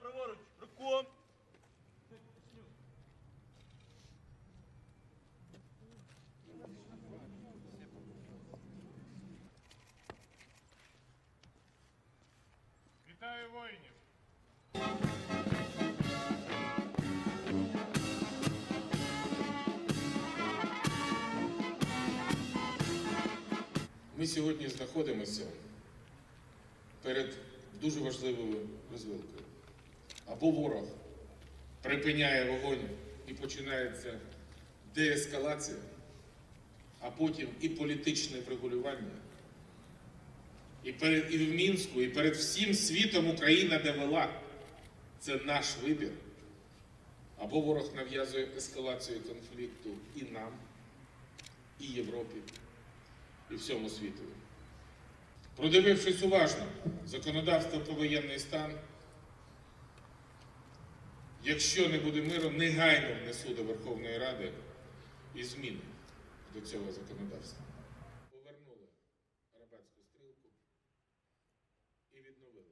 праворуч руком. Вітаю воїнів! Ми сьогодні знаходимося перед дуже важливою розвилкою. Або ворог припиняє вогонь і починається деескалація, а потім і політичне врегулювання. І, перед, і в Мінську, і перед всім світом Україна довела. Це наш вибір. Або ворог нав'язує ескалацію конфлікту і нам, і Європі, і всьому світу. Продивившись уважно законодавство про воєнний стан, якщо не буде миру, негайно внесу до Верховної Ради і зміни до цього законодавства. Повернули арабатську стрілку і відновили